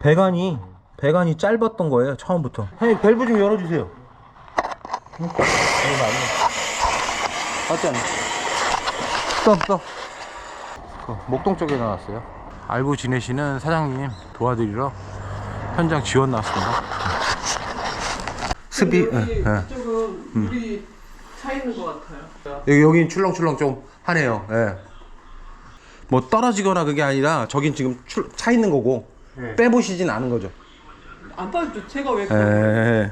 배관이 배관이 짧았던 거예요 처음부터 형님 밸브 좀 열어주세요 응? 맞네 맞지 않나? 스톱 스톱 그 목동 쪽에 나왔어요 알고 지내시는 사장님 도와드리러 현장 지원 나왔습니다 습이 예, 예. 이쪽은 물이 차 있는 것 같아요. 여기 여긴 출렁출렁 좀 하네요. 예. 뭐 떨어지거나 그게 아니라 저긴 지금 출, 차 있는 거고 빼보시진 않은 거죠. 안 빠졌죠. 제가 왜 예. 그-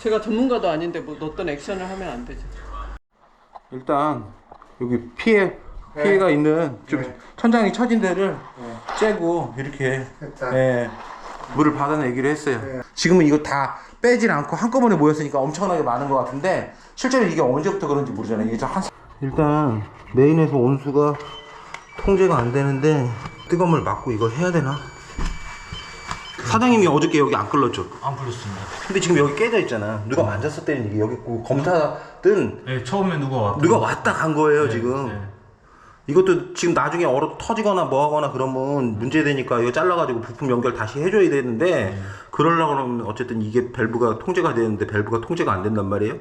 제가 전문가도 아닌데 뭐 어떤 액션을 하면 안 되죠. 일단 여기 피해 피해가 있는 좀 천장이 처진 데를 째고 이렇게 예, 물을 받아내기로 했어요. 지금은 이거 다 빼질 않고 한꺼번에 모였으니까 엄청나게 많은 것 같은데 실제로 이게 언제부터 그런지 모르잖아요. 이게 한 일단 메인에서 온수가 통제가 안 되는데 뜨거운 물 맞고 이걸 해야 되나? 사장님이 어저께 여기 안 끌렀죠? 안 불렀습니다. 근데 지금 여기 깨져 있잖아. 누가 만졌을 때는 이게 여기 그 검사든 네, 처음에 누가 왔 누가 왔다 간 거예요 지금. 네. 이것도 지금 나중에 얼어 터지거나 뭐 하거나 그러면 문제되니까 이거 잘라가지고 부품 연결 다시 해줘야 되는데 그러려고 그러면 어쨌든 이게 밸브가 통제가 되는데 밸브가 통제가 안 된단 말이에요.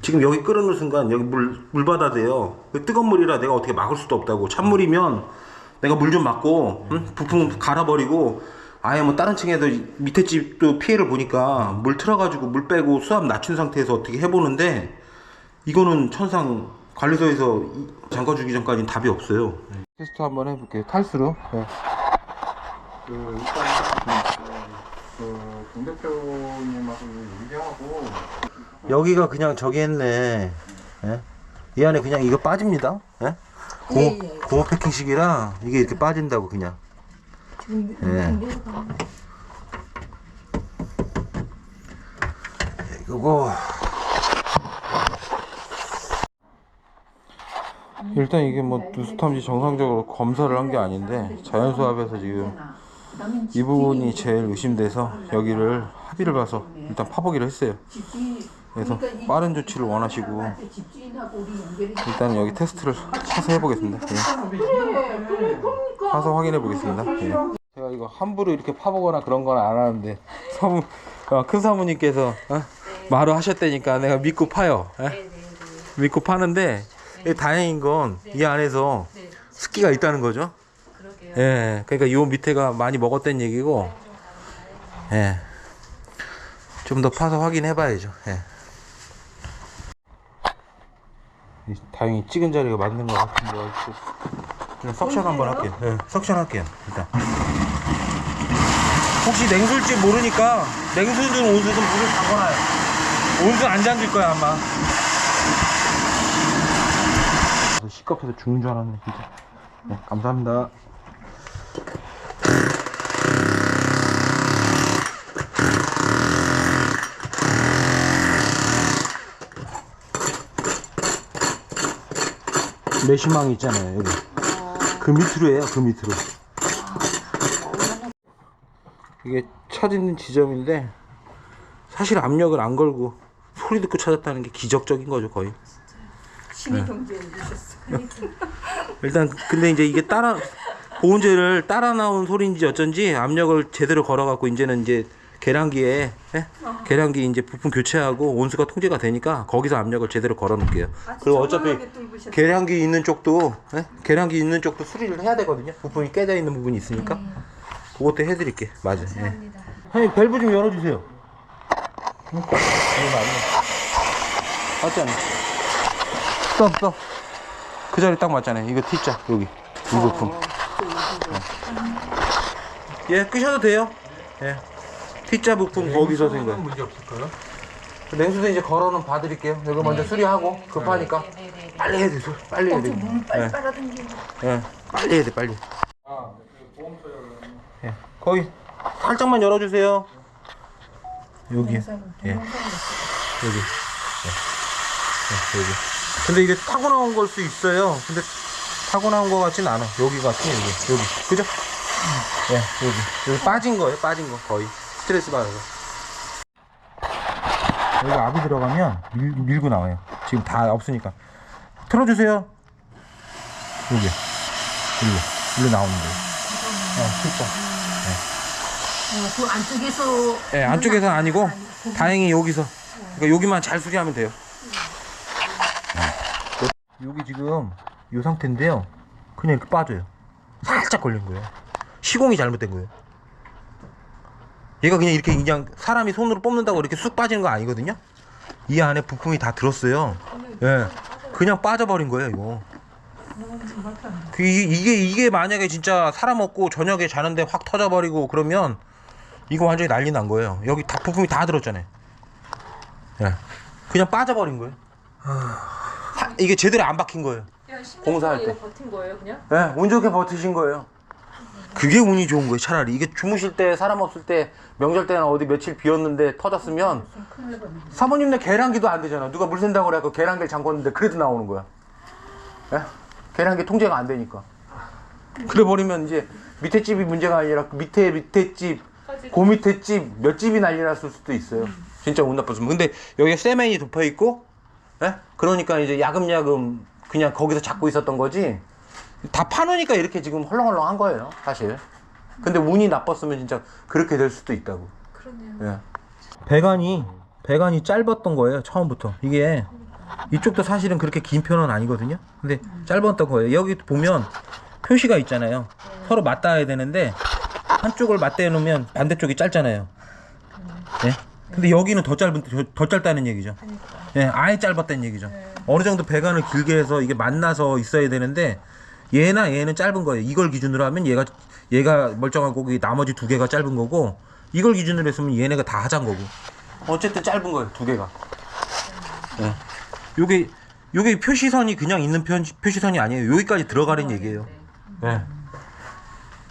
지금 여기 끓는 순간 여기 물, 물 받아야 돼요. 그 뜨거운 물이라 내가 어떻게 막을 수도 없다고. 찬물이면 내가 물좀 막고 응? 부품 갈아버리고 아예 뭐 다른 층에도 밑에 집도 피해를 보니까 물 틀어가지고 물 빼고 수압 낮춘 상태에서 어떻게 해보는데 이거는 천상 관리소에서 이- 잠궈주기 전까지는 답이 없어요. 테스트 한번 해볼게요. 탈수로. 네. 그 일단 그동 대표님하고 얘기하고 여기가 그냥 저기 했네. 예? 이 안에 그냥 이거 빠집니다. 예? 고무, 고무 패킹식이라 이게 이렇게 빠진다고 그냥. 예. 이거고. 일단 이게 뭐 누수탐지 정상적으로 검사를 한 게 아닌데 자연수압에서 지금 이 부분이 제일 의심돼서 여기를 합의를 봐서 일단 파보기로 했어요. 그래서 빠른 조치를 원하시고 일단 여기 테스트를 차서 해보겠습니다. 예. 차서 확인해 보겠습니다. 예. 제가 이거 함부로 이렇게 파보거나 그런 건 안 하는데 사무 어, 큰 사모님께서 어? 말을 하셨다니까 내가 믿고 파요. 예? 믿고 파는데 이 다행인 건 이 안에서 습기가 있다는 거죠. 예, 그러니까 요 밑에가 많이 먹었다는 얘기고, 예, 좀 더 파서 확인해 봐야죠. 예. 이 다행히 찍은 자리가 맞는 것 같은데. 그냥 석션 한번 할게요. 예, 석션 할게요. 일단. 혹시 냉수일지 모르니까 냉수든 온수든 물을 담궈놔요. 온수 안 잠길 거야 아마. 시겁해서 죽는 줄 알았네 진짜. 네, 감사합니다. 메시망 있잖아요 여기 그 밑으로 해요 그 밑으로 이게 찾는 지점인데 사실 압력을 안 걸고 소리 듣고 찾았다는 게 기적적인 거죠 거의 신의 경지에 오셨어요. 일단 근데 이제 이게 따라 보온재를 따라 나온 소리인지 어쩐지 압력을 제대로 걸어갖고 이제는 이제 계량기에 예? 계량기 이제 부품 교체하고 온수가 통제가 되니까 거기서 압력을 제대로 걸어 놓을게요. 그리고 어차피 계량기 있는 쪽도 예? 계량기 있는 쪽도 수리를 해야 되거든요. 부품이 깨져 있는 부분이 있으니까 그것도 해드릴게. 맞아. 예. 형님 밸브 좀 열어주세요. 이거 맞네. 맞지 않나? 스톱 스톱. 그 자리 딱 맞잖아요. 이거 T자 여기 이 부품. 예, 끄셔도 돼요. 예. T자 부품 거기서 된 거예요. 문제 없을까요? 냉수도 이제 걸어는 봐드릴게요. 이거 먼저 수리하고 급하니까 빨리 해야 돼. 소- 빨리 해야 돼. 예. 예, 빨리 해야 돼. 빨리. 아, 그 예, 거기 살짝만 열어주세요. 여기. 예. 여기. 예. 예, 여기. 근데 이게 타고 나온 걸 수 있어요. 근데 타고 나온 거 같진 않아. 여기 같은 여기. 여기. 그죠? 예, 여기. 여기 빠진 거예요. 빠진 거 거의. 스트레스 받아서. 여기 압이 들어가면 밀, 밀고 나와요. 지금 다 없으니까. 틀어주세요. 여기. 일로. 일로 나오는 거예요. 어, 진짜. 네. 그 안쪽에서 예, 안쪽에서는 아니고 거기- 다행히 여기서 그러니까 여기만 잘 수리하면 돼요. 여기 지금 이 상태인데요. 그냥 이렇게 빠져요. 살짝 걸린 거예요. 시공이 잘못된 거예요. 얘가 그냥 이렇게 그냥 사람이 손으로 뽑는다고 이렇게 쑥 빠지는 거 아니거든요. 이 안에 부품이 다 들었어요. 예. 그냥 빠져버린 거예요, 이거. 그 이- 이게 이게 만약에 진짜 사람 없고 저녁에 자는데 확 터져버리고 그러면 이거 완전히 난리 난 거예요. 여기 다 부품이 다 들었잖아요. 예. 그냥 빠져버린 거예요. 하- 이게 제대로 안 박힌 거예요. 공사할 때. 버틴 거예요, 그냥? 예, 운 좋게 버티신 거예요. 그게 운이 좋은 거예요, 차라리. 이게 주무실 때, 사람 없을 때, 명절 때나 어디 며칠 비었는데 터졌으면, 사모님네 계량기도 안 되잖아. 누가 물 샌다고 그래갖고 계량기를 잠궜는데 그래도 나오는 거야. 예? 계량기 통제가 안 되니까. 그래 버리면 이제 밑에 집이 문제가 아니라 그 밑에 밑에 집, 그 밑에 집 몇 집이 난리 났을 수도 있어요. 진짜 운 나빴으면. 근데 여기에 세면이 덮여 있고, 예? 그러니까 이제 야금야금 그냥 거기서 잡고 있었던 거지. 다 파놓으니까 이렇게 지금 헐렁헐렁 한 거예요, 사실. 근데 운이 나빴으면 진짜 그렇게 될 수도 있다고. 그러네요. 예. 배관이, 배관이 짧았던 거예요, 처음부터. 이게, 이쪽도 사실은 그렇게 긴 편은 아니거든요. 근데 짧았던 거예요. 여기 보면 표시가 있잖아요. 서로 맞닿아야 되는데, 한쪽을 맞대어 놓으면 반대쪽이 짧잖아요. 예? 근데 여기는 더 짧은, 더, 더 짧다는 얘기죠. 예, 아예 짧았다는 얘기죠. 어느 정도 배관을 길게 해서 이게 만나서 있어야 되는데 얘나 얘는 짧은 거예요. 이걸 기준으로 하면 얘가 얘가 멀쩡하고 이 나머지 두 개가 짧은 거고 이걸 기준으로 했으면 얘네가 다 하자인 거고. 어쨌든 짧은 거예요. 두 개가. 예. 요게 요게 표시선이 그냥 있는 편, 표시선이 아니에요. 여기까지 들어가는 얘기예요. 예.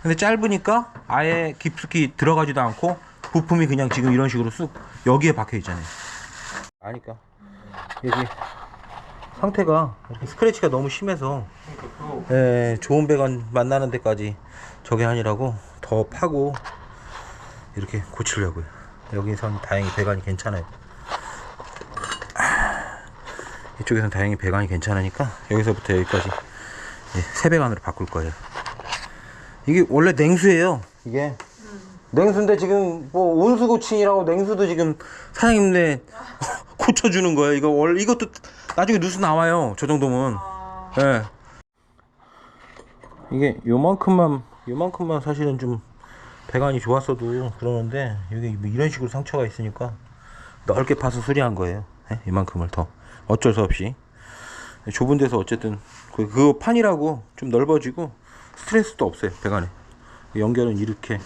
근데 짧으니까 아예 깊숙이 들어가지도 않고 부품이 그냥 지금 이런 식으로 쑥 여기에 박혀 있잖아요. 아니까 여기 상태가 스크래치가 너무 심해서 예, 좋은 배관 만나는 데까지 저게 아니라고 더 파고 이렇게 고치려고요. 여기선 다행히 배관이 괜찮아요. 아, 이쪽에선 다행히 배관이 괜찮으니까 여기서부터 여기까지 예, 새 배관으로 바꿀 거예요. 이게 원래 냉수예요. 이게 냉수인데 지금 뭐 온수 고칭이라고 냉수도 지금 사장님네 고쳐주는 거예요. 이거 원래 이것도 나중에 누수 나와요. 저 정도면. 예. 이게 요만큼만 요만큼만 사실은 좀 배관이 좋았어도 그러는데 이게 뭐 이런 식으로 상처가 있으니까 넓게 파서 수리한 거예요. 예? 이만큼을 더 어쩔 수 없이 좁은 데서 어쨌든 그, 그 판이라고 좀 넓어지고 스트레스도 없어요 배관에 연결은 이렇게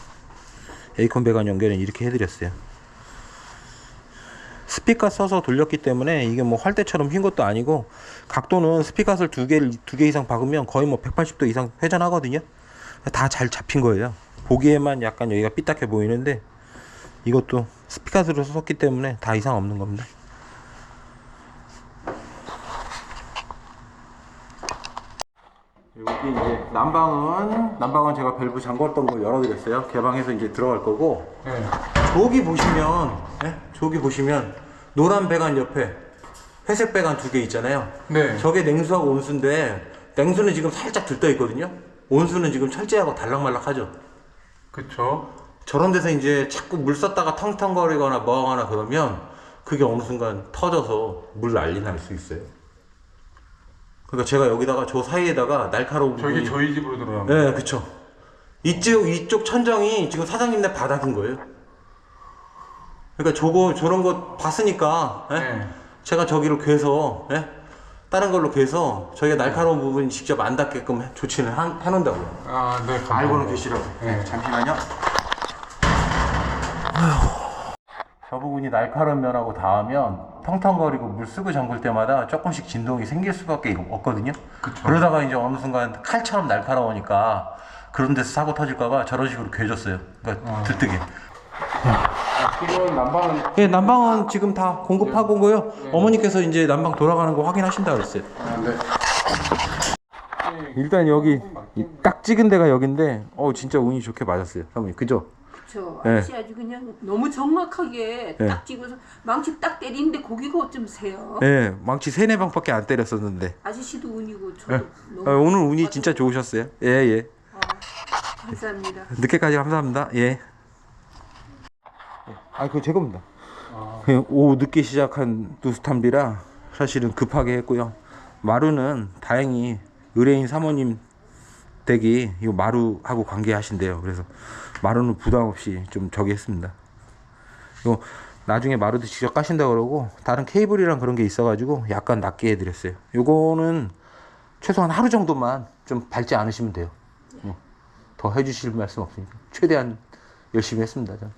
에이컨 배관 연결은 이렇게 해드렸어요. 스피커 써서 돌렸기 때문에 이게 뭐 활대처럼 휜 것도 아니고 각도는 스피커를 두 개, 두 개 이상 박으면 거의 뭐 180도 이상 회전하거든요. 다 잘 잡힌 거예요. 보기에만 약간 여기가 삐딱해 보이는데 이것도 스피커를 썼기 때문에 다 이상 없는 겁니다. 여기 이제 난방은 난방은 제가 밸브 잠궜던 거 열어드렸어요. 개방해서 이제 들어갈 거고 네. 저기 보시면 예? 저기 보시면 노란 배관 옆에 회색 배관 두 개 있잖아요. 네. 저게 냉수하고 온수인데 냉수는 지금 살짝 들떠 있거든요. 온수는 지금 철제하고 달락말락하죠. 그쵸. 저런 데서 이제 자꾸 물 썼다가 텅텅거리거나 뭐 하거나 그러면 그게 어느 순간 터져서 물 난리 날 수 있어요. 그러니까 제가 여기다가 저 사이에다가 날카로운 저기 부분이- 저희 집으로 들어가면. 네, 그쵸. 이쪽, 이쪽 천정이 지금 사장님네 바닥인 거예요. 그러니까 저거, 저런 거 봤으니까, 예? 네. 제가 저기로 괴서, 예? 다른 걸로 괴서, 저희가 날카로운 부분 직접 안 닿게끔 해- 조치를 한- 해놓는다고요. 아, 네. 감사합니다. 알고는 계시라고. 네. 잠시만요. 저 부분이 날카로운 면하고 닿으면 텅텅거리고 물 쓰고 잠글 때마다 조금씩 진동이 생길 수밖에 없거든요. 그쵸. 그러다가 이제 어느 순간 칼처럼 날카로우니까 그런 데서 사고 터질까봐 저런 식으로 괴줬어요. 그러니까 들뜨게. 지금 난방은 예, 난방은 지금 다 공급하고 오고요. 어머니께서 이제 난방 돌아가는 거 확인하신다 그랬어요. 아, 네. 일단 여기 이딱 찍은 데가 여긴데, 어 진짜 운이 좋게 맞았어요, 사모님. 그죠? 저 네. 아저씨 아주 그냥 너무 정확하게 네. 딱 찍어서 망치 딱 때리는데 고기가 어쩜 세요. 예, 망치 세네 방밖에 안 때렸었는데. 아저씨도 운이고 저도 예. 너무 어, 오늘 운이 진짜 좋으셨어요. 예, 예. 감사합니다. 늦게까지 감사합니다. 예. 아, 그거 제 겁니다. 아, 그냥 오후 늦게 시작한 누스탄비라 사실은 급하게 했고요. 마루는 다행히 의뢰인 사모님 댁이 이 마루하고 관계하신대요. 그래서 마루는 부담 없이 좀 저기 했습니다. 요 나중에 마루도 직접 까신다 그러고 다른 케이블이랑 그런 게 있어가지고 약간 낮게 해드렸어요. 요거는 최소한 하루 정도만 좀 밟지 않으시면 돼요. 어, 더 해주실 말씀 없으니까 최대한 열심히 했습니다. 저는.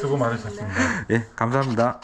수고 많으셨습니다. 예, 감사합니다.